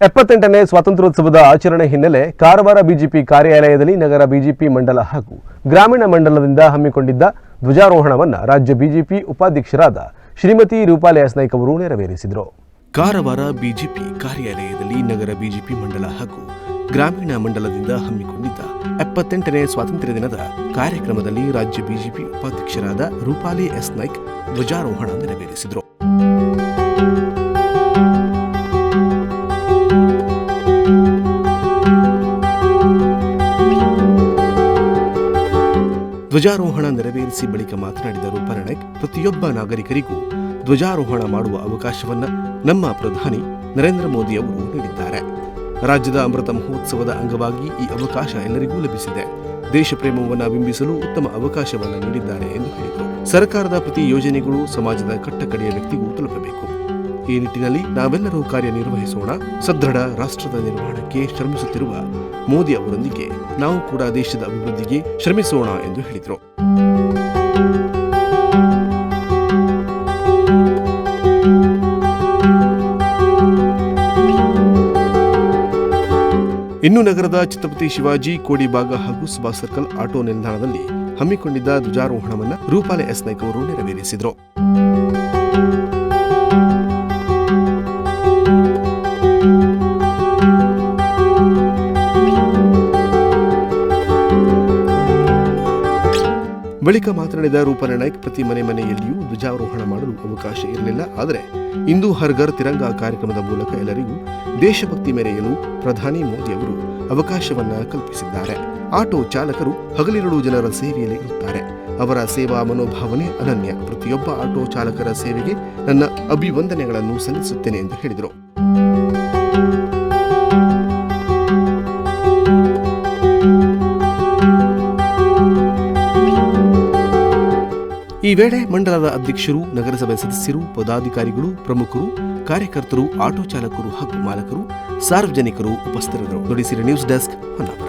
ಎಪ್ಪತ್ತೆಂಟನೇ ಸ್ವಾತಂತ್ರ್ಯೋತ್ಸವದ ಆಚರಣೆ ಹಿನ್ನೆಲೆ ಕಾರವಾರ ಬಿಜೆಪಿ ಕಾರ್ಯಾಲಯದಲ್ಲಿ ನಗರ ಬಿಜೆಪಿ ಮಂಡಲ ಹಾಗೂ ಗ್ರಾಮೀಣ ಮಂಡಲದಿಂದ ಹಮ್ಮಿಕೊಂಡಿದ್ದ ಧ್ವಜಾರೋಹಣವನ್ನು ರಾಜ್ಯ ಬಿಜೆಪಿ ಉಪಾಧ್ಯಕ್ಷರಾದ ಶ್ರೀಮತಿ ರೂಪಾಲಿ ಎಸ್ನಾಯ್ಕ್ ಅವರು ನೆರವೇರಿಸಿದರು. ಕಾರವಾರ ಬಿಜೆಪಿ ಕಾರ್ಯಾಲಯದಲ್ಲಿ ನಗರ ಬಿಜೆಪಿ ಮಂಡಲ ಹಾಗೂ ಗ್ರಾಮೀಣ ಮಂಡಲದಿಂದ ಹಮ್ಮಿಕೊಂಡಿದ್ದ ಎಪ್ಪತ್ತೆಂಟನೇ ಸ್ವಾತಂತ್ರ್ಯ ದಿನದ ಕಾರ್ಯಕ್ರಮದಲ್ಲಿ ರಾಜ್ಯ ಬಿಜೆಪಿ ಉಪಾಧ್ಯಕ್ಷರಾದ ರೂಪಾಲಿ ಎಸ್ ನಾಯ್ಕ್ ಧ್ವಜಾರೋಹಣ ನೆರವೇರಿಸಿದರು. ಧ್ವಜಾರೋಹಣ ನೆರವೇರಿಸಿ ಬಳಿಕ ಮಾತನಾಡಿದ ರೂಪಾಲಿ ಪ್ರತಿಯೊಬ್ಬ ನಾಗರಿಕರಿಗೂ ಧ್ವಜಾರೋಹಣ ಮಾಡುವ ಅವಕಾಶವನ್ನ ನಮ್ಮ ಪ್ರಧಾನಿ ನರೇಂದ್ರ ಮೋದಿ ಅವರು ನೀಡಿದ್ದಾರೆ. ರಾಜ್ಯದ ಅಮೃತ ಮಹೋತ್ಸವದ ಅಂಗವಾಗಿ ಈ ಅವಕಾಶ ಎಲ್ಲರಿಗೂ ಲಭಿಸಿದೆ. ದೇಶ ಪ್ರೇಮವನ್ನು ಬಿಂಬಿಸಲು ಉತ್ತಮ ಅವಕಾಶವನ್ನು ನೀಡಿದ್ದಾರೆ ಎಂದು ಹೇಳಿದರು. ಸರ್ಕಾರದ ಪ್ರತಿ ಯೋಜನೆಗಳು ಸಮಾಜದ ಕಟ್ಟಕಡೆಯ ವ್ಯಕ್ತಿಗೂ ತಲುಪಬೇಕು. ಈ ನಿಟ್ಟಿನಲ್ಲಿ ನಾವೆಲ್ಲರೂ ಕಾರ್ಯನಿರ್ವಹಿಸೋಣ. ಸದೃಢ ರಾಷ್ಟ್ರದ ನಿರ್ಮಾಣಕ್ಕೆ ಶ್ರಮಿಸುತ್ತಿರುವ ಮೋದಿ ಅವರೊಂದಿಗೆ ನಾವು ಕೂಡ ದೇಶದ ಅಭಿವೃದ್ಧಿಗೆ ಶ್ರಮಿಸೋಣ ಎಂದು ಹೇಳಿದರು. ಇನ್ನು ನಗರದ ಛತ್ರಪತಿ ಶಿವಾಜಿ, ಕೋಡಿಬಾಗ ಹಾಗೂ ಸುಭಾಷ್ ಸರ್ಕಲ್ ಆಟೋ ನಿಲ್ದಾಣದಲ್ಲಿ ಹಮ್ಮಿಕೊಂಡಿದ್ದ ಧ್ವಜಾರೋಹಣವನ್ನು ರೂಪಾಲೆ ಎಸ್ ನಾಯ್ಕ ಅವರು ನೆರವೇರಿಸಿದರು. ಬಳಿಕ ಮಾತನಾಡಿದ ರೂಪನ ನಾಯ್ಕ್, ಪ್ರತಿ ಮನೆ ಮನೆಯಲ್ಲಿಯೂ ಧ್ವಜಾರೋಹಣ ಮಾಡಲು ಅವಕಾಶ ಇರಲಿಲ್ಲ. ಆದರೆ ಇಂದು ಹರ್ಘರ್ ತಿರಂಗ ಕಾರ್ಯಕ್ರಮದ ಮೂಲಕ ಎಲ್ಲರಿಗೂ ದೇಶಭಕ್ತಿ ಮೆರೆಯಲು ಪ್ರಧಾನಿ ಮೋದಿ ಅವರು ಅವಕಾಶವನ್ನ ಕಲ್ಪಿಸಿದ್ದಾರೆ. ಆಟೋ ಚಾಲಕರು ಹಗಲಿರುಳು ಜನರ ಸೇವೆಯಲ್ಲಿ ಇರುತ್ತಾರೆ. ಅವರ ಸೇವಾ ಮನೋಭಾವನೆ ಅನನ್ಯ. ಪ್ರತಿಯೊಬ್ಬ ಆಟೋ ಚಾಲಕರ ಸೇವೆಗೆ ನನ್ನ ಅಭಿವಂದನೆಗಳನ್ನು ಸಲ್ಲಿಸುತ್ತೇನೆ ಎಂದು ಹೇಳಿದರು. ಈ ವೇಳೆ ಮಂಡಲದ ಅಧ್ಯಕ್ಷರು, ನಗರಸಭೆ ಸದಸ್ಯರು, ಪದಾಧಿಕಾರಿಗಳು, ಪ್ರಮುಖರು, ಕಾರ್ಯಕರ್ತರು, ಆಟೋ ಚಾಲಕರು ಹಾಗೂ ಮಾಲಕರು, ಸಾರ್ವಜನಿಕರು ಉಪಸ್ಥಿತರಿದ್ದರು. Nudisiri news desk Honnavar